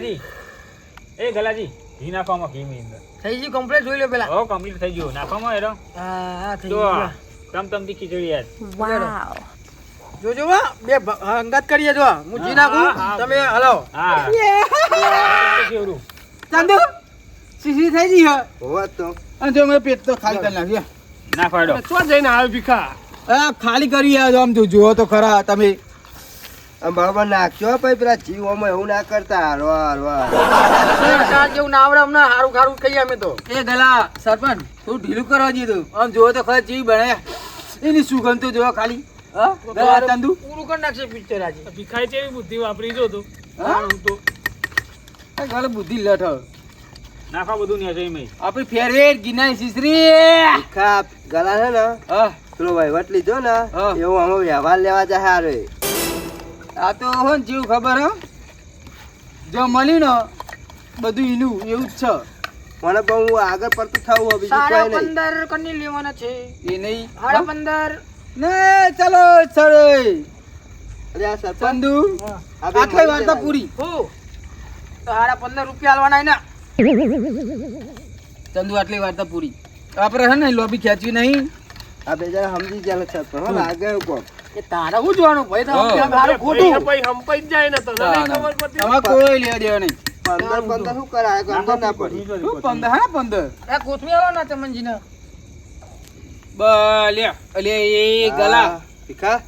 ગલાજી. એ ગલાજી ઘી નાખવામાં ઘી ની અંદર થઈ ગયું કમ્પ્લીટ જોઈ લો પેલા. હો કમ્પ્લીટ થઈ ગયું. નાખવામાં એરો હા હા થઈ ગયું. તમ તમથી ખીચડી યાર Wow. જોજો વા બે અંગત કરીએ જો. હું જી નાખું. તમે હલાવો. હા. ચાંદુ સીસી થઈ ગઈ હે. હોવા તો. અને જો મેં પેટ તો ખાલી કરી નાખ્યું. ના ફાડો તો જઈને આવે ભીખા. ખાલી કરી આમ જો જુઓ તો ખરા તમે. બરાબર નાખજો ભાઈ પેલા જીવોમાં એવું ના કરતા. હરવા હરવા જેવું ના આવડે હમણાં સારું ખારું ખાઈએ અમે તો. એ ગલા સરપંચ તું ઢીલું કરવા દીધું આમ જોવો તો ખરા જીવ બને. એની સુગંધ તો જોવો ખાલી. હા? તંદુ પૂરું કરી નાખશે પિક્ચર આજે. ભીખાઈ જેવી બુદ્ધિ વાપરી જો તું. હા? તો. ગલા બુદ્ધિ લઠ. નાખા નાખવા બધું ન્યા જઈ મેં આપણી ફેરવેર ગિનાઈ સિસરી તીખા ગલા છે ને હા. પેલો વહીવટ લીધો ને. એવું અમે વ્યવહાર લેવા જાય હારે. આ તો હો ને જેવું ખબર હો. જો મળી ને બધું એનું એવું જ છે. મને બહુ આગળ પડતું થવું બીજું કોઈ નહીં. પંદર કની લેવાના છે. એ નહીં? સાડા પંદર. ને ચલો સરે અરે આ સરપંદુ ચંદુ આ બે આટલી મળી વાર્તા પૂરી. તો સાડા પંદર રૂપિયા આલવાના એના. ચંદુ આટલી વાર્તા પૂરી. આપણે હે ને લોબી ખેંચવી નહીં. આ બે જરા સમજી ગયા સરપંચ આગળ લાગે એવું કોક એ જોવાનું? ભાઈ તો મારું ખોટું. ભાઈ હંપાઈ જાય ને તો ના, નહીં ના. ખબર પડતી તમારે કોઈ લેવા દેવા નહીં. પંદર પંદર શું કરાય? ગંધો ના પડી. શું પંદર? હા પંદર. એ કોથમી આલો ના ચમનજી ને બલે અલે એ ગલા. તીખા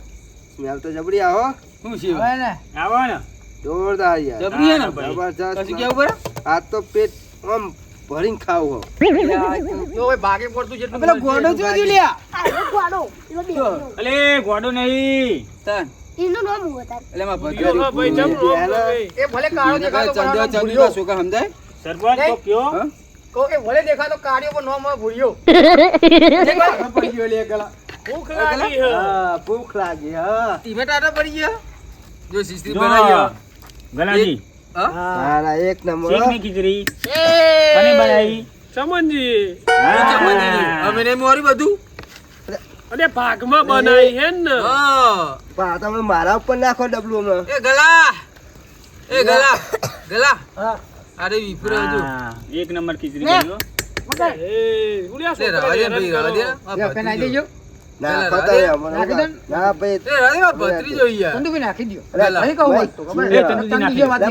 સ્મેલ તો જબરી આવો શું છે? હવે ને. આવો ને. જોરદાર યાર. જબરી હે ને? જબરજસ્ત કશું કેવું પડે? આ તો પેટ આમ ભરીને ખાવું હો જો ભાઈ ભાગે પડતું છે પેલો ગોડો જો લ્યા? આનો ગોળો. એમાં બે જો. ગોળો. અલે ગોડો નહીં. તન. એનું નામ હું એટલે માં યો, ભાઈ જમ એ ભલે કાળો દેખાતો ચંદ્ર ભૂલ્યો. શું સમજાય? સરપંચ તો કયો. હા? કે ભલે દેખાતો કાળિયો પણ નામ ભૂલ્યો. પડી ગયો લે ગલા ભૂખ લાગી હા. ભૂખ લાગી હા. પડી ગયા? જો સિસ્ત્રી બનાવી ગલાજી. હા? એક નંબરની ખીચડી. કને બનાવી ચમનજી. અમે નહીં મોરી બધું. અરે ભાગમાં બનાવી હે ને. હા. તમે મારા ઉપર નાખો ડબલું હમણાં. એ ગલા. એ ગલા. ગલા. અરે વિપુર હજુ એક નંબર ખીચડી એ, ઉડ્યા ભાઈ નાખો નાખી દો ને. ના ભાઈ એ રાવા દે આ ભત્રીજો યાર અરે, કહું તો? ચંદુજી વાત.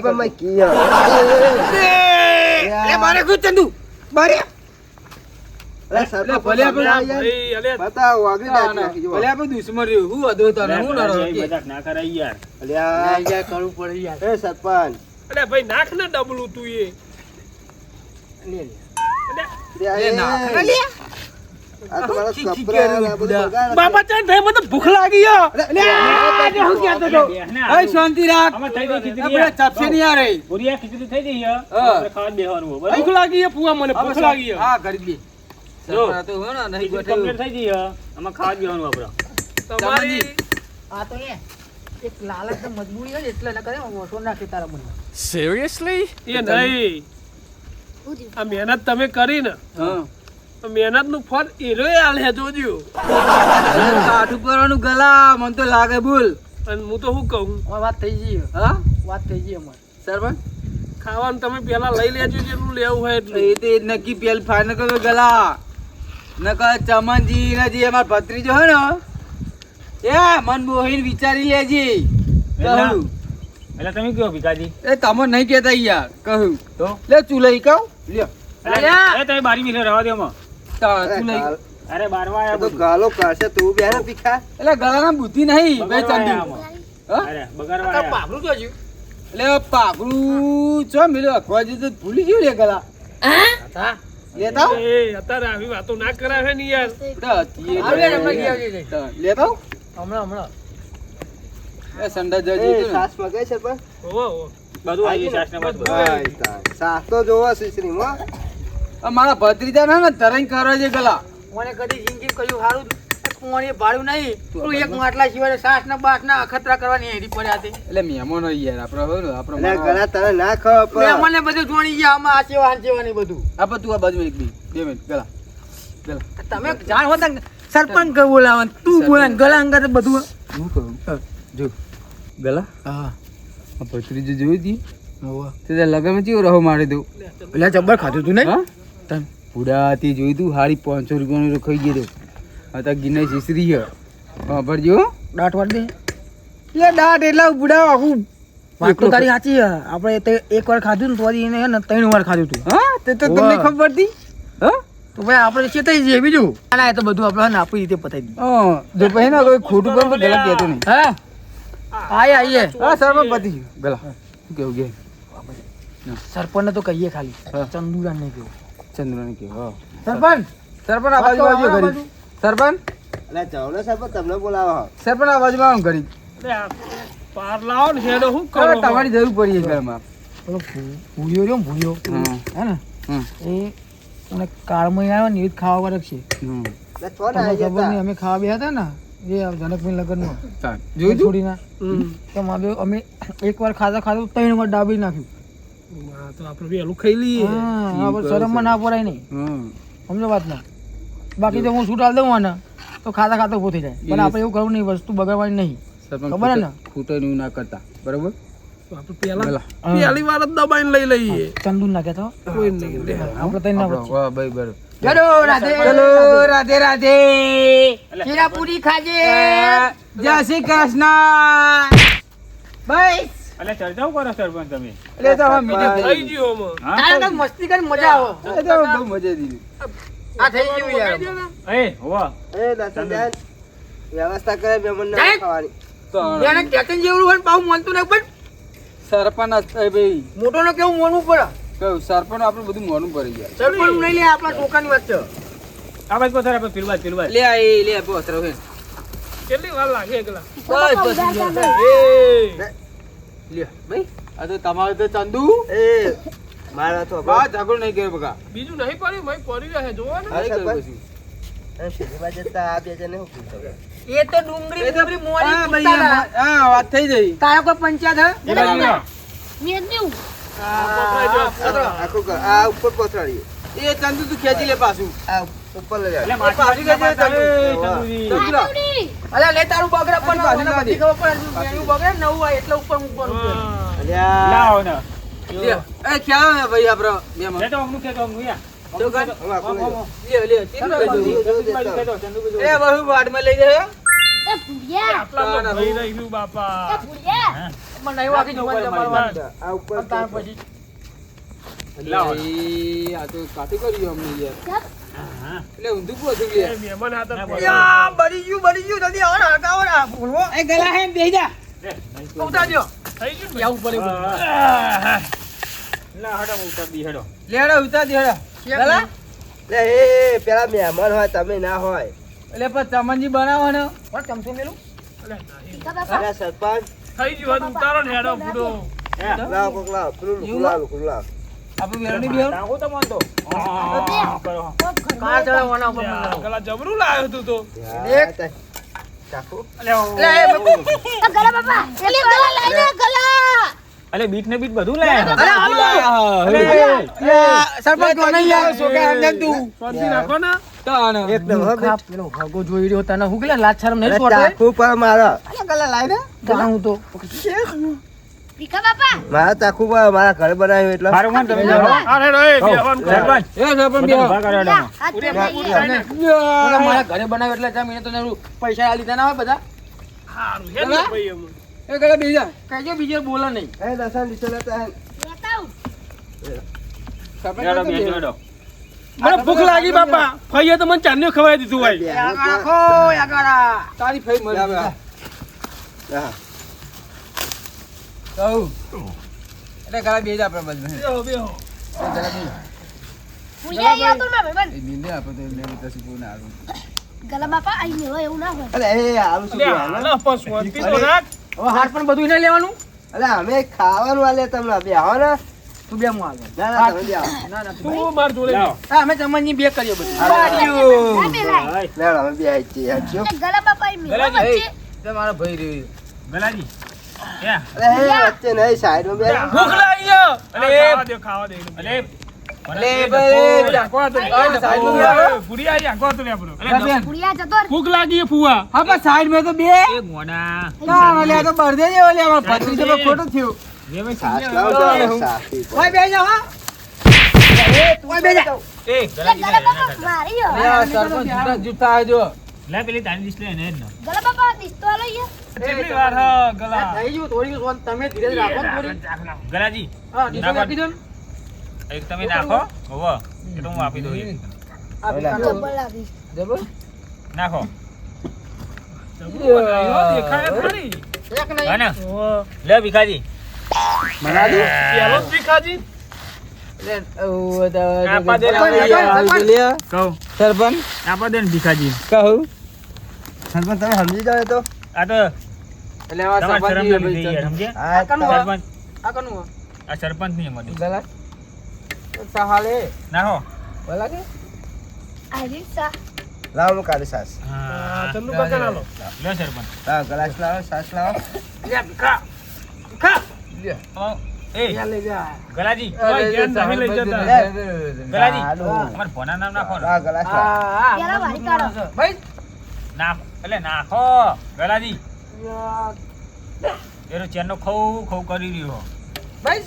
એ મારે ચંદુ. ભાઈ. નાખી ના યાર એ ભાઈ નાખ ને ડબલું તું એ લે આ તો મારા ખી ખી કપડાં કર્યું ને આ બધું બુડા. બગાડ બાપા ચાલ ભાઈ મને ભૂખ લાગી લે આ હું કહેતો તો એ શાંતિ રાખ. આમાં થઈ ગઈ ખીચડી આપણે ચપસે નહીં આ રહી પૂરી ખીચડી થઈ ગઈ હે. આપણે ખાવા જ બેસવાનું હોય, બરાબર? ભૂખ લાગી હે મને ભૂખ લાગી હે હા કરી દે તો હોય ને નહીં ખીચડી ગોઠવ્યું. થઈ ગઈ હે. આમાં ખાવા જ આપણે. તમારી આ તો એ એક લાલચ મજબૂરી હોય એટલે ન કરે ઓછો નાખે તારા મનમાં. એ નહીં. આ મહેનત તમે કરી ને. હા. તો મહેનતનું ફળ એરોય આલે જોજો કાઠું કરવાનું ગલા મને તો લાગે બોલ અને હું તો શું કહું? વાત થઈ ગઈ હા? વાત થઈ ગઈ અમારે. સરપંચ? ખાવાનું તમે પેલા લઈ લેજો જેટલું લેવું હોય એટલે. એ તો નક્કી પેલ ફાઈનલ કરો ગલા. નકર ચમનજી ને જે અમાર ભત્રીજો હે ને એ મન મોહીને વિચારી લેજે કહું. એટલે તમે કયો ભીખાજી. એ તમે નહીં કેતા યાર કહું. તો? લે ચૂલે કહું. લ્યો. અરે એ તમે બારી મિલે રહેવા દે એમાં. અરે, બારવા આયા તો ગાલો તું પીખા એટલે ગળાના બુદ્ધિ નહીં? અરે બગાડવા એટલે ચો ભૂલી ગયું લે ગળા. હા લેતા એ અત્યારે આવી વાતો ના કરાવે ને યાર. આવે, હમણાં ગયા તો લેતા હમણાં હમણાં. એ સંડા જજી સાસ મગાઈ છે પણ. બધું આવી બધું. સાસ તો જોવા માં આ મારા ભત્રીજા ના ને તરંગ કરવા છે ગલા. મને કદી જિંદગી કયું સારું કોણી ભાડું નહીં. તું એક માટલા સિવાય સાસ ના બાસ ના અખતરા કરવાની હેરી પડ્યા હતી એટલે મહેમાનો યાર આપણે હોય ને આપણે ગળા તને ના ખબર પડે. મહેમાન ને બધું જોણી ગયા આમાં આ સેવા આ સેવા ને બધું. આપણે તું આ બાજુ એક બી બે મિનિટ ગલા ગલા તમે જાણ હોતા સરપંચ કે બોલાવન તું બોલા ગલા અંગર બધું. હું કહું? જો ગલા હા. આ ભત્રીજો જોઈ હતી? તે લગનમાં ચેવું રહો મારી દઉં? એટલે જબ્બર ખાધું તું નહીં? તન પુડાથી જોઈ તું? હારી પાંચસો રૂપિયાનું તો ખાઈ ગયો હવે તો ગિનાઈ શીસરી છે. હા ભરજો દાંત વાળી દે. એ દાંત એટલા ભૂડા આખું વાત તો તારી સાચી છે. આપણે તે એક વાર ખાધું ને તો એને હે ને ત્રણ વાર ખાધું તું. હા તે તો તમને ખબર પડતી. હા? તો ભાઈ આપણે ચેતાઈ જઈએ બીજું. ના એ તો બધું આપણે ને આપણી રીતે પતાવી દઈએ. હા જો પછી ના કોઈ ખોટું પણ ગલત કહેતો નહીં. હા? આઈએ આઈએ હા સર પતી ગયું. ગલા. કેવું કે સરપંચને તો કહીએ ખાલી. હા. ને કેવું ચંદ્રને કે હા. સરપંચ સરપંચ આ બાજુ આવજો ઘડી સરપંચ? એટલે ને સાહેબ તમને બોલાવો સરપંચ આ બાજુમાં આવો ઘડી પાર લાવો ને હેડો શું હવે કરો તમારી જરૂર પડી છે ઘરમાં પેલો ભૂયો રહ્યો ભૂયો હે. ને. એ અને કાળમાં આવ્યો ને એ જ ખાવા વાળો છે. ને અમે ખાવા બેઠા હતા ને એ જનકભાઈ લગ્નમાં. જોયું તું? છોડીના. તો અમે એક વાર ખાધા ખાધું ત્રણ વાર ડાબી નાખ્યું. હા, તો આપણે વહેલું ખાઈ લઈએ. હા શરમમાં ના પડાય નહીં. સમજો વાત ના બાકી તો હું છૂટ આલ દઉં આને તો ખાતા ખાતા ઊભો થઈ જાય. પણ આપણે એવું કરવું નહીં વસ્તુ બગાડવાની નહીં. ખબર ને? ખૂટે- એવું ના કરતા. બરોબર? આપણે પેલા. પહેલી. વાર જ દબાઈને લઈ લઈએ. ચંદુ ના કહેતો કોઈ નહીં આપણે તઈ ના વાહ, ભાઈ બરોબર. ચલો રાધે ચલો રાધે રાધે. શીરાપુરી ખાજે. જય શ્રી કૃષ્ણ. ભાઈ એટલે ચર્ચાઓ કરો સરપંચ તમે. એટલે તો હવે મીઠું થઈ ગયો. હા? તારે તો મસ્તી કરી મજા આવો. એ તો બહુ મજા દીધી આ થઈ ગયું યાર. એ હોવા. એ દર્શનબેન, વ્યવસ્થા કરે મહેમાનને જાય. ખાવાની. તો એને કેતન જેવડું હોય બહુ મનતું મળતું નહીં પણ સરપંચ એ ભાઈ મોટો નો કેવું મોનું પડે? કેવું સરપંચ આપણું બધું મોનું પડી જાય. સરપંચ નહીં લે આપણા ટોકાની વાત છે. આ બાજુ પથાર આપણે પીલવા પીલવા લે આ એ લે બોસ હે કેટલી વાર લાગે એકલા? બસ બસ એ. લે ભાઈ આ તો તમારે તો ચંદુ. એ મારા તો બા ઝઘડો નહીં કર્યો બકા. બીજું નહીં પડ્યું ભાઈ પડી રહે જોવો ને હા, નહીં પછી. એ તો ડુંગળી ડુંગળી મોરી હા વાત થઈ જઈ તારા કોઈ પંચાયત હે? એ બાજુ લ્યો. મેં દેવું આ ઉપર પથરાડીએ. એ ચંદુ તું ખેંચી લે પાછું. આ ઉપર લઈ. ચંદુજી. ચંદુ લા. તારું બગડા પણ પાછી મને બધી ખબર પડે. એનું બગડે નવું હોય એટલે ઉપર ઉપર. હા. અલ્યા. લાવો ને. લે. એ ખ્યાલ ને ભાઈ આપડે બે માં. લે. તો યા. હું? જાય ભૂલિયા. તો ગયું એ બાપા એટલે ઊંધું પોતું લે એ મહેમાન ના, યા, બળી ગયું બળી ગયું. જલ્દી આવો ને આવો ને આ એ ગલા હે બેહી જા. ઉતાર દો થઈ ગયું ને? આવું પડે બધું. હા. લા, હટો, હું ઉતાર દી, હડો. લે હડો ઉતાર દી હડો ગલા? લે, એ પેલા મહેમાન હોય તમે ના હોય. એટલે પણ ચમનજી ને પણ ચમચું મેલું. અલ્યા સરપંચ. થઈ ગયું હતું ઉતારો ને હેડો બુડો લાવ કોક લાવ પેલું લાવ લુકડું લાવો. આપણું વેરણી ટાંગો તો કરો. ચડાવવાના ઉપર મને. જબરું લાવ્યો તું તો. અલે, બીટ ને બીટ બધું લાયા. અરે, સરપંચ કોને યાર છોકરા અંદર તું શાંતિ રાખો ને લાજ શરમ નહીં અરે પર હું તો. મારા મારા ઘરે બનાવ્યું એટલે. મારું મન તમે ઘરે બનાવ્યો એટલે તો પૈસા હોય બધા. એ કહેજો બીજો બોલે નહીં. એ લેતા આવું. મને ભૂખ લાગી બાપા. ફઈએ તો મને ચાંદીઓ ખવાઈ દીધું ભાઈ તારી ફઈ મજા. હા. કહું? એટલે ગલા બે જ આપણે લે બધું એને લેવાનું? અલે અમે ખાવાનું આલે તમને બે આવો ને. તું બે હું આગળ ના ના તમે બે આવો. ના ના તું તું માર જોડે હા અમે ચમનની બે કરીએ બધું. અમે બે આઈ છીએ ગલા બાપા ગલાજી. વચ્ચે. ભાઈ રહ્યો ગલાજી. એ વચ્ચે નહીં સાઈડમાં બે ભૂખ લાગી. અલે. ખાવા દે ખાવા દે અલે, અલે ભાઈ આખો હતો. આ સાઈડમાં બે આવો. ફૂડી આવી આખો હતો લે આપણો. અલે, બેન. ભૂલિયા જતો રે. ભૂખ લાગી ફુવા હા પણ સાઈડમાં તો બે એ મોડા. તો બરદે જેવો લે અમારો ભત્રીજો પર ખોટો થયો જે મેં સાસ સીધે લાવો લાવો. તો બે જા હા ઓય બે જા એ એ ગલા લે, ના બાપા કરતા. મારી હો. આ સરપંચ જૂઠા આવજો લે પેલી તારી ડિસ્પ્લે એને જ ને ગલા બાપા દિસતો આલો યાર. કેટલી વાર હ ગલા. થઈ ગયું થોડી વાર તમે ધીરે રાખો થોડી ગલાજી હા ડીઝલ આપી દો એક તમે નાખો. હોવ. કે તો હું આપી દઉં એક. આપી. જબર. નાખો. દેખાય ખરી. એક નહીં. હા ને લે ભીખાજી. પેલો ભીખાજી. ઓ દા આપા દે, આપા દે. આપા દે ભીખાજી. કહું. સરપંચ તમે સમજી જાઓ તો. આ તો એટલે આ સરપંચ? હા કાનું સરપંચ. આ કનું આ સરપંચની એમાં ગલા સહાલે. નાખો ભલા કે? આરી સા. લાવો હું કાઢી સાસ. હા. ચંદુ કાકા ના લો લે સરપંચ. હા ગ્લાસ લાવો સાસ લાવો. લે ભીખા ભીખા લે. ઓ, એ. લઈ જા. ગલાજી ઓય, ધ્યાન રાખી લઈ જતા. ગલાજી અમાર ભોના નામ નાખો ને. આ ગ્લાસ હા હા પેલા વાળી કાઢો. ભાઈ નાખો એટલે નાખો વેલાજી. એનો ચેનનો ખવ ખવ કરી રહ્યો. ભાઈ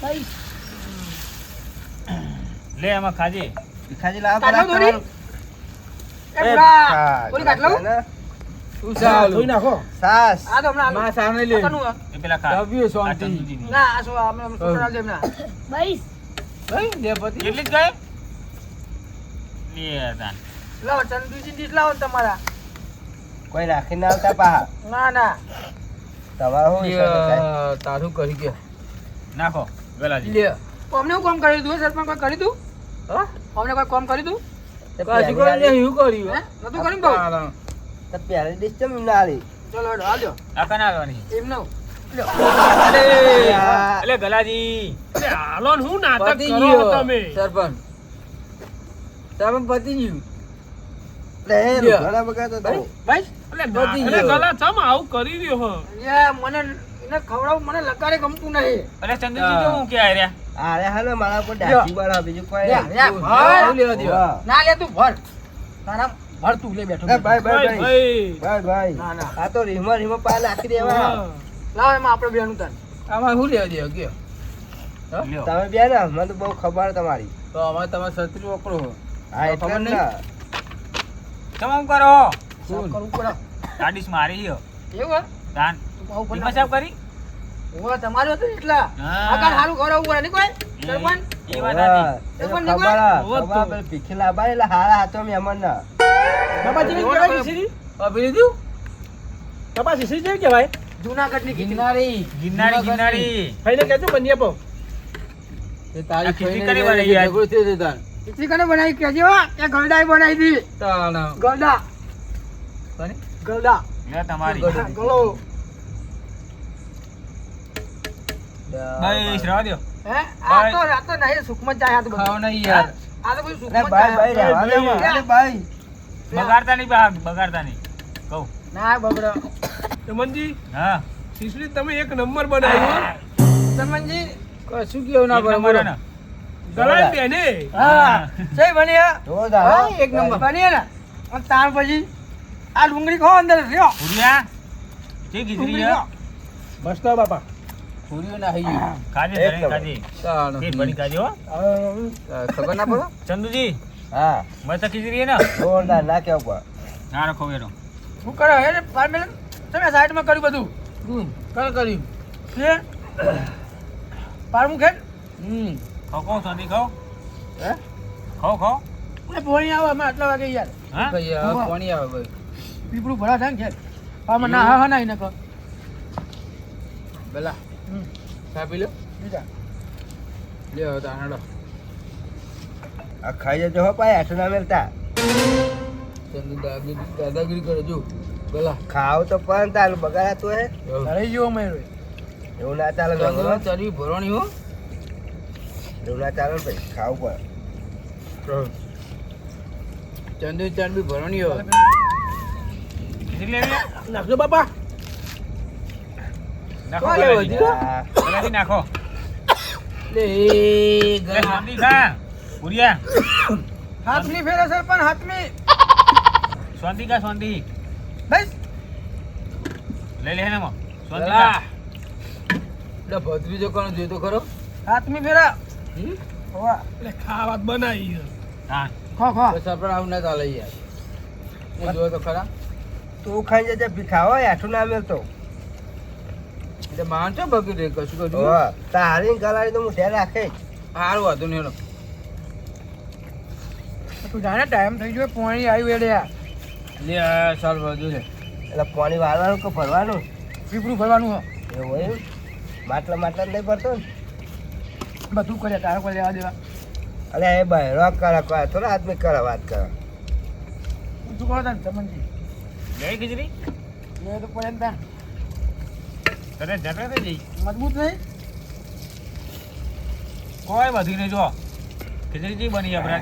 ભાઈ લે એમાં ખાજે. ખાજે લાવો ગ્લાસ થોડી. એ લઉં? ને? ધોઈ નાખો. સાસ. આ તો હમણાં માં. લે? એ પેલા ખા. તવ્યું આ શાંતિ. ના આ આમ સુતરા દે એમના. ભાઈ ભાઈ લે પતિ એટલી જ ગઈ? લે તાન. લાવો ચંદુજી ડીશ લાવો તમારા. કોઈ રાખીને આવતા પાહા? ના ના. તમારો? લે, તારું કરી ગયો. નાખો ગલાજી. લે અમને હું કામ કરી દઉં સરપંચ કોઈ કરી દઉં હા? અમને કોઈ કામ કરી દઉં કાજી કોઈ લે હું કર્યું. હે? નતું કર્યું બહુ તો? તે પહેલી ચમ એમને આલી? ચલો આજો આકા આ કને આવવાની એમ નો એટલે ગલાજી. હાલો હું નાટક પતિ કરો ગયો. તમે? સરપંચ. તમે પતિ ગયું. લે, એ લ્યો. ઘણા બગાડતો તો. ભાઈ એટલે પતિ અરે ગયો. ગલા ચમ આવું કરી રહ્યો હો યા મને એને ખવડાવું મને લગાડે ગમતું નહીં એટલે ચંદુજી તો હું કે આર્યા અરે હાલો મારા ઉપર લ્યો. ડાચી બળા, બીજું કોઈ લ્યા, નહીં. લ્યા, તું ભર. એવું લેવા દ્યો. વાહ. ના લે તું ભર તારા ભર તું લે બેઠો ભાઈ, ભાઈ, ભાઈ ભાઈ. ભાઈ ભાઈ, ભાઈ. ના ના આ તો રીમો રીમો પા નાખી દેવા લાવ એમાં આપણે બેનું તાર આમાં શું લેવા કયો તમે બે ને મને તો બહુ ખબર તમારી તો અમારે તમારે છત્રી વપરો હા એટલે. તમે કરો? કરવું પડે આ મારી હો એવું તાન. તું આવું કરી? ઓવે, તમારું ને એટલા. આગળ કોઈ સરપંચ. એ વાત તો. પેલી એટલે હારા ના અભી લીધું કપાસ ઈસી જેવી કહેવાય? જુનાગઢની ગિરનારી ગિરનારી ગિરનારી. ભાઈને કહેજો બની આપો. એ તારી આ કરી તાર. ખીચડી કોને બનાવી કહેજો હો, કે ગલડાએ બનાવી દી તાણા. ગલડા કોને? ગલડા લે તમારી. ગલો. હા, ગળો દો. હે? આ તો આ તો નહીં સુખમાં જાય આ તો ખાવ નહીં યાર. આ તો કોઈ સુખમાં જ ભાઈ ભાઈ રહેવા ભાઈ, અરે ભાઈ બગાડતા નહીં બા બગાડતા નહીં. કહું. ના બગડો. તમનજી હા. શીશડી તમે એક નંબર બનાવ્યો. તમનજી કશું કેવું ના એક ને? બેને. હા. જય બન્યા જોરદાર હા, એક નંબર. બન્યા ને. અને તાર પછી આ ડુંગળી ખો અંદર રહ્યો. ભૂરિયા જે ખીચડી ડુંગળી હે? ખાઓ. બસ તો બાપા. પૂરીઓ ના ધરીને નંબર. ખાજે. તાણા. પેટ ભરી ખાજે હો. ખબર ના પડે? ચંદુજી હા. મસ્ત ખીચડી હે ને? જોરદાર ના કેવું પડે. ના રાખો એનો શું કરો? હે ને તમે સાઈડમાં કર્યું બધું? હમ, કોણ કર્યું. છે પારમું ખેડ હમ. ખાઓ ખાઓ શાંતિ ખાઓ હે? ખાઓ ખાઓ એ પોણી આવે અમે આટલા વાગે યાર. હા? ભાઈ આ પોણી આવે ભાઈ. પીપળું ભરા થાય ને ખેડ આમાં ના હા હા ના નકો. બેલા ચા પી લો. બીજા લ્યો તાણડો આ ખાઈ જજો હો પાય હેઠું ના મેલતા ચંદુ દાદાગીરી દાદાગીરી કરે જો. પેલા ખાવ તો પણ તારું બગાડા તો હે રહી ગયો અમે એવું ના ચાલે ગગરો. ભરવાની હો. ના ચાલે ને ભાઈ ખાવું પડે. ચંદુ ચાંદ બી ભરણી હોય? નાખજો બાપા. નાખો નાખો. લે શાંતિ ખા. ભૂરિયા હાથમી ફેરે સર પણ હાથમી શાંતિ કા શાંતિ બસ. લઈ લે હે ને મો શાંતિ ખા. એટલે ભત્રીજો કોણ તો ખરો. હાથમી ફેરા. એટલે ખાવા બનાવી હા. ખો ખો. આવું ના ચાલે યાર. હું જોયો તો ખરા. તું ખાઈ જજે ભીખા હોય આઠું ના મેલતો એટલે માન તો બગી રે કશું કશું. તારી ગલાડી તો હું ધ્યાન રાખે. સારું વાંધો નહીં હેડો. તું જાણે ટાઈમ થઈ ગયો પાણી આવી વેડ્યા લે આ સાલ બાજુ છે. એટલે પાણી વાળવાનું કે ભરવાનું? પીપળું ભરવાનું હો. એવું હોય માટલા માટલા નહીં ભરતો ને? બધું કર્યા તારા કોઈ લેવા દેવા. અરે એ ભાઈ રોક કરે કોઈ થોડા આદમી કરે વાત કરે. તું કરો તને સમજી જય ખીચડી. લે તો પડે ને તને જતા થઈ જઈ? મજબૂત નહીં? કોઈ બધી નહીં જો. ખીચડી જી બની આપણે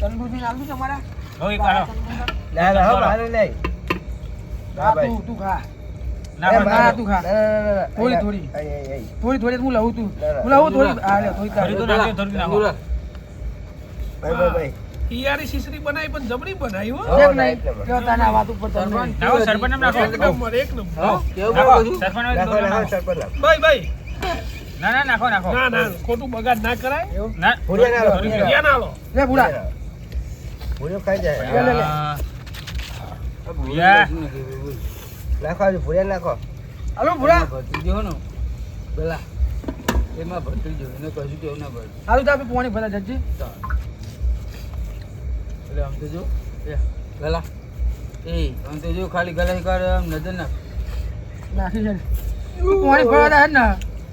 તંદુરજી છે મારા હવે કાઢો ના ના હવે મારે નહીં. હા ભાઈ. તું તું ખા. ના. તું ખા. થોડી, થોડી. હું લઉં તું. હું લઉં થોડી. હા લે થોડી તો નાખજો, થોડી નાખો. ભાઈ, ભાઈ, ભાઈ. બનાવી પણ જમણી બનાવી હો. એક નહીં? એક નંબર. કેવો તાને આ વાત ઉપર તમને? નાખો, સરપંચ નાખો. એક નંબર એક નંબર હા, કેવું નાખો, સરપંચ નાખો, નાખો, નાખો. સરપંચ ભાઈ ભાઈ. ના ના નાખો નાખો. ના ના ખોટું બગાડ ના કરાય. ના. ભૂરિયા ના લો, ના લો. લે. ભૂરિયો. ખાઈ જાય. લે, લે, લે. આ, આ ભૂરિયા. નાખો આજે ભૂરિયા નાખો. હાલો ભૂરા. એમાં ભત્રીજો નો ને, પેલા એમાં ભત્રીજો એને કશું કેવું ના પડે હાલો તો આપણે પોણી ભલા જજી. એટલે આમ તો જો એ, ગલા એ આમ તો જો ખાલી ગલા કર આમ નજર નાખ. નાખી જાય પોણી ભરવા દે ને.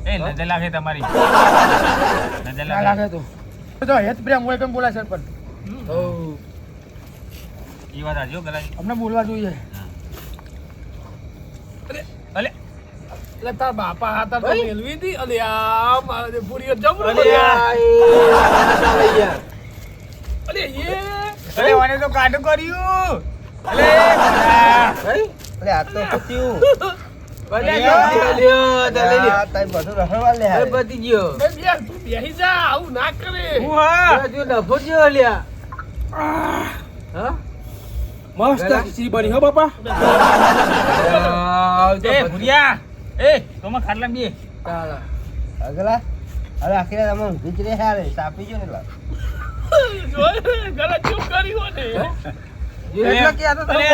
એ નજર લાગે તમારી. નજર લાગે. તો. તો હેત પ્રેમ હોય કેમ બોલા સરપંચ ઓ એ વાત આજો ગલા અમને બોલવા જોઈએ અલે એટલે તાર બાપા હાથા તો મેલવી હતી. અને આ મારા જે ભૂરીઓ જબરો અલે એ. અલે એ. અલે મને તો કાઢું કર્યું. અલે અલે આ તો શું થયું? ભાઈ, લ્યો, લ્યો, ચાલે લ્યો. આ તારી બધું રખડવા લે એ હારે. પતી ગયો. ભાઈ યાર તું બેહી જા આવું ના કરે. હું હા? આ જો ડફો ગયો લ્યા હા? મસ્ત ખીચડી બની હો બાપા. આ તો એ પતી- ભૂરિયા એ તો માં ખાટલા બે ચાલે. અગલા હવે આખી રાત અમે જ રહ્યા હારે. સાપી ને લા. ગલા ચૂપ તમે- અરે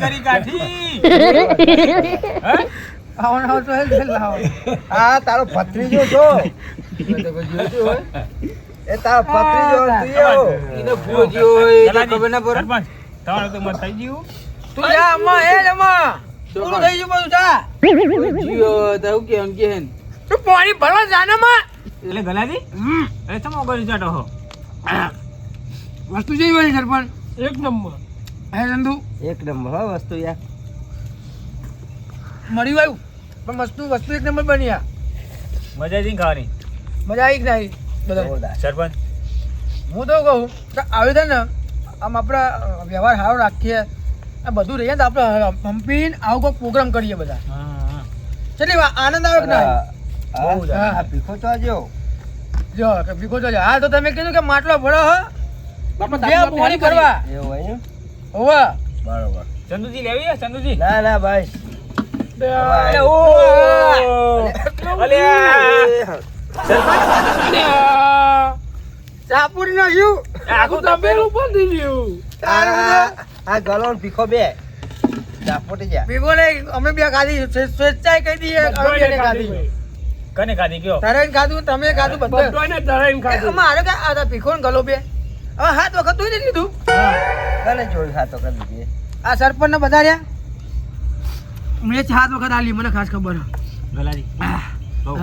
કરી હા? ને આ તારો ભત્રીજો છો. એ તારો ભત્રીજો. એને ભૂજ્યો હોય ખબર ના પડે. સરપંચ તમારું તો મત થઈ ગયું. તું જા અમ્મા હે અમ્મા પૂરું થઈ ગયું બધું જા. જીઓ તો હું કેમ કે હેન તું પાણી ભરવા જાને માં એટલે ગલાજી? એ તો મોગર ચાટો હો. વસ્તુ જઈ વળી છે સરપંચ? એક નંબર. હે ચંદુ એક નંબર હો વસ્તુ યાર. મળ્યું આવ્યું. પણ વસ્તુ વસ્તુ એક નંબર બની આ. મજા આવી ખાવાની? મજા આવી કે નહીં? બધા. સરપંચ? હું તો કહું કે આવે છે ને આમ આપણે વ્યવહાર સારો રાખીએ. આ બધું રહીએ ને તો આપણે હંપીને આવો કોઈક પ્રોગ્રામ કરીએ બધા. હા હા. ચલી આનંદ આવે કે ના? આવે? હા, બહુ ભીખો તો આજો. જો પીખો ભીખો તો હા તો તમે કીધું કે માટલો ભરો હો. બાપા બે પાણી એવું હોય બરોબર. ચંદુજી લેવી હે ચંદુજી? ના ના ભાઈ. ઓ ચાપુડી આખું તપેલું પણ ગયું. આ ને ભીખો બે. ચાપોટી જા. ભીખો નહીં અમે બે ખાધી. સ્વે- સ્વેચ્છાએ કહી દઈએ અમે ખાધી. કને ખાધી કયો? તારે ખાધું તમે ખાધું બધું. બધાને ધરાઈને ખાધું. મારે કે આ ભીખો ને ગલો બે. હવે હાથ વખત તું લીધું કને જોઈ ખાતો કરી દીધી. આ સરપંચ ને બધા રહ્યા મેં હાથ વખત આલી મને ખાસ ખબર ગલાજી બહુ.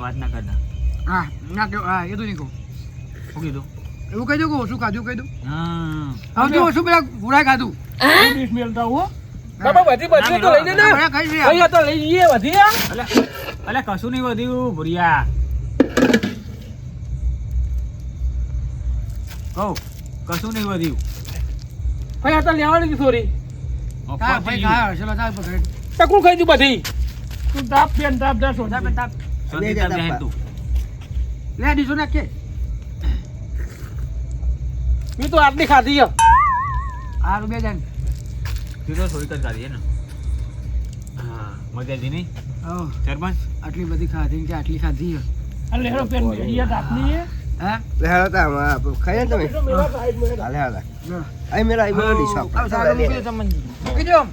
વાત ના કરતા હા ના કે હા એ તો નહીં કહું. શું કીધું? એવું કહી દઉં કે ઓછું ખાધું કહી દઉં હા. હવે ઓછું પેલા ભૂરાય ખાધું. મેલતા હો. બાપા બધી બધી તો લઈ લે ને. ભૂરા ખાઈ રહ્યા. અહીંયા તો લઈ જઈએ વધી અલે અલે કશું નહીં વધ્યું ભૂરિયા. કહું કશું નહીં વધ્યું. ભાઈ આ તો લેવાની હતી થોડી. હા, ભાઈ ખાયા હશે, લો, ચાલ પકડ. તો કોણ ખાઈ ગયું બધી? તું તાપ પેન તાપ જા. તાપ. તું. લે દીધું નાખ કે મેં તો આટલી ખાધી છે. આ બે જાણ તું તો થોડી જ ખાધી હે ને. હા મજા આવી નહીં? સરપંચ? આટલી બધી ખાધી કે આટલી ખાધી છે. અલે હેડો પેન મેડિયા કાપની હે હા? લે હાલો તા આમાં આપણે તમે હેડો મેલા સાઈડમાં હેડો. હાલે હાલે ના. મેરા અહીં મેરા ડીશ આવ સારું મૂકી દો ચમનજી મૂકી દો. આમ.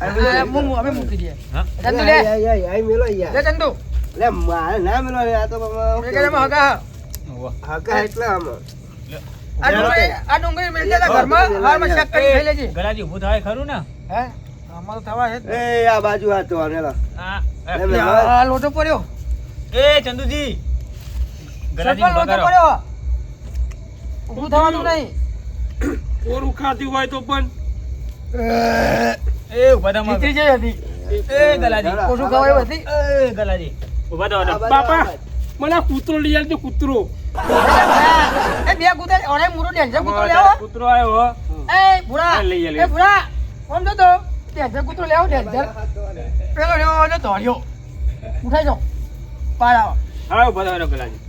અરે, હું- હું- અમે મૂકી દઈએ. ચંદુ લે. અહીં મેલો લે ચંદુ. લે મારે ના મેલો આ તો એ હગા એટલે આમાં. આ ડુંગળી મેલ દેલા ઘરમાં હારમાં શાક કરી ખાઈ લેજે ગલાજી ઊભું થાય ખરું ને? હે? આમાં થવા છે એ આ બાજુ આ તો નેલો. આ લે મેલો આ લોટો પડ્યો. એ ચંદુજી. ગલાજી લોટો પડ્યો. ઊભું થવાનું નહીં. કોરું ખાધી હોય તો પણ. એ ઊભા થા જીતરી જઈ હતી. એ ગલાજી. ઓછું ખવાય હતી એ ગલાજી. ઊભા થા બાપા મને આ કૂતરો લઈ આવજો કૂતરો. એ બે કૂતરા ઓરે મૂરો ડેન્જર કૂતરો લેવો. કૂતરો આવ્યો હો. એ ભૂરા. એ ભૂરા. કોણ તો તો. ડેન્જર કૂતરો લેવો ડેન્જર પેલો લેવો એટલે ધોળ્યો. ઉઠાઈ જાઓ. પાર આવો. હા ઊભા થા વાળો ગલાજી.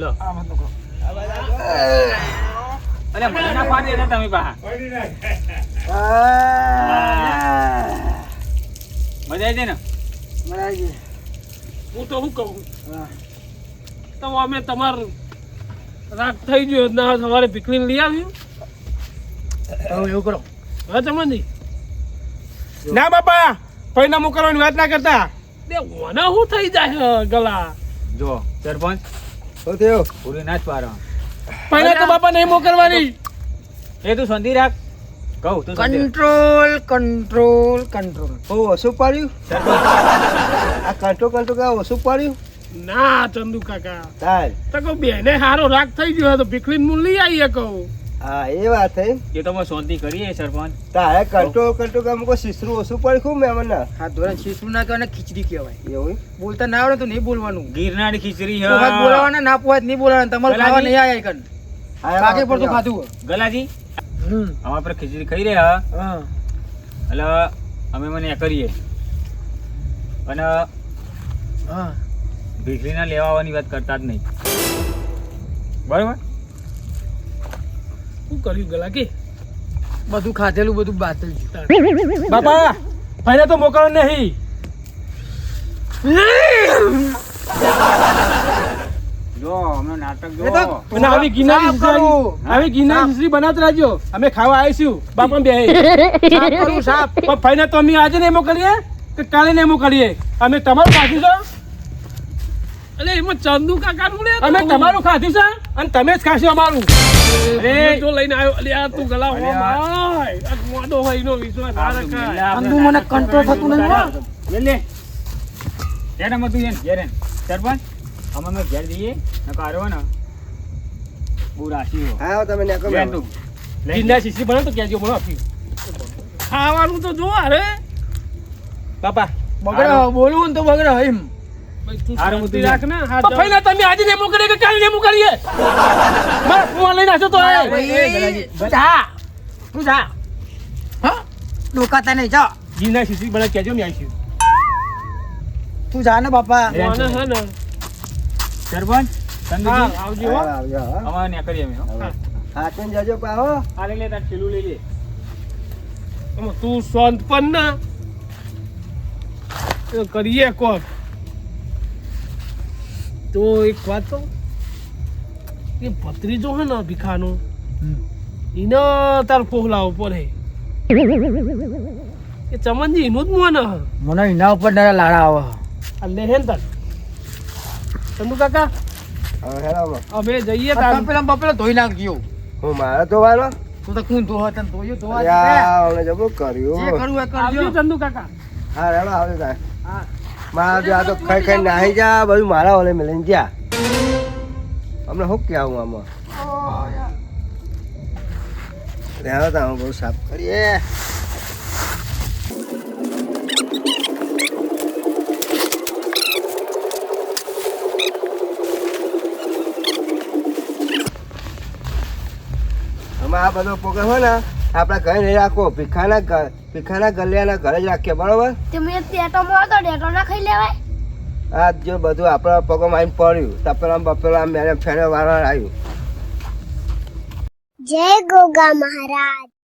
લો. આ મત લોકો અરે મને ના પાડી તમે પાહા. આ. મજા આવી જાય ને? બરાબર હું તો શું કહું? તો અમે તમાર રાગ થઈ ગયો ના સવારે પીકલીને લઈ આવ્યું. હવે એવું કરો. હા ચમનજી? ના બાપા પૈનામું કરવાની વાત ના કરતા. તે મને શું થઈ જાય ગલા. જો સરપંચ. શું થયું? પૂરી ના જ પાડો. પૈના તો બાપા નહીં મોકલવાની. એ તું સંધી રાખ. કહું તું કંટ્રોલ કંટ્રોલ કંટ્રોલ. બહુ ઓછું પાડ્યું? આ કંટો કંટો કા ઓછું પાડ્યું? ના ચંદુ કાકા. તો કહું બેને હારો રાગ થઈ ગયો તો પીકલીને મૂળ લઈ આવીએ કહું. હા એ વાત થઈ એ તો મેં શાંતિ કરીએ સરપંચ. તારે કંટો કંટો કે અમુક શીસરું ઓછું પડે ખૂબ મેં મને હા ધોરણ શીશું ના કહેવાય ને ખીચડી કહેવાય. એવું? બોલતા ના આવડે તો નહીં બોલવાનું. ગિરનારી ખીચડી તો હાથ બોલાવાના ના પોહાત નહીં બોલાવાના. તમારે ખાવા. નહીં આયા કન. બાકી પડતું ખાધું ગલાજી? હમ. અમે આપણે ખીચડી ખાઈ રહ્યા હા. એટલે અમે મને કરીએ. અને હા. ભીખરીના લેવા આવવાની વાત કરતા જ નહીં. બરાબર? શું કર્યું ગલા કે? બધું ખાધેલું બધું બાતલ બાપા ભાઈને તો મોકલવા નહીં. જો અમને નાટક જો અને આવી. ખીચડી- આવી ગિરનારી ખીચડી બનાવતા રહેજો. અમે ખાવા આવીશું. બાપા બે સાફ પણ તો અમે આજે નહીં મોકલીએ કે કાલે નહીં મોકલીએ. અમે તમારું પાછું છે એટલે એમાં ચંદુ કાકાનું અમે તમારું ખાધું છે? અને તમે જ ખાશો અમારું. અરે જો લઈને આવ્યો. અલે આ તું ગલા હો ભાઈ આ. મોડો હોય નો વિશ્વાસ ના રખાય. ચંદુ મને કંટ્રોલ થતું નહીં હો. લે લે. એને મતું એન ઘેર સરપંચ અમે મે ઘેર જઈએ ન આવ્યો ને બુરાશી હો હા તમે નેકો લે મેં તું લઈ શીશી બને તો મને આપી. ખાવાનું તો જો અરે. બાપા. બગડા બોલવું ને તો બગડા એમ. ભાઈ તું હારું શાંતિ મૂકી રાખ ને તો ભાઈને તમે આજે નહીં મોકલીએ કે કાલે નહીં મોકલીએ મારા ફોન લઈને આવશો તો એ. તું જા. તું જા. હા? ડોકાતા નહીં જા ગિરનાર શીશી બને કહેજો મેં આવીશું તું જા ને બાપા. મને હે ને. સરપંચ આવજો હો. અમારે ને કરીએ અમે હો. હાથે જજો પાહો આ લે તાર છેલ્લું લઈ લે. તું શાંત પણ ના. તો કરીએ કોક. તો એક વાત કહું? એ ભત્રીજો હે ને ભીખાનો એને તાર પોહલાવો પડે એ ચમનજી એનું જ મોન હે. મને એના ઉપર ડરા લાડા આવે. આ લે હે ને તાર. ચંદુ કાકા હવે જઈએ તાર. પેલા બપેલા ધોઈ ગયો હું મારે તો વાલો તું તો કોણ ધોવા તન ધોયો ધોવા દે. યા, ઓલે જબરું જે કર્યું કરવું એ કરજો. ચંદુ કાકા. હા રેડો આવજો તાર. હા. મારા આ તો ખાઈ ખાઈ નાહી જા, બધું મારા ઓલે મિલઈને જા હમણાં શું કહેવું આમાં? રહેવા બહુ સાફ કરીએ. આ બધો પ્રોગ્રામ હોય ને આપણા ઘરે નહીં રાખો ભીખાના ઘર ભીખાના ગલિયાના ઘરે જ રાખીએ બરોબર? તમે ટેટો મળો તો ટેટો ના ખાઈ લેવાય. આ જો બધું આપણા પગમાં આવીને પડ્યું. તપેલા બપેલા મેને ફેરે વાળા આવ્યું. જય ગોગા મહારાજ.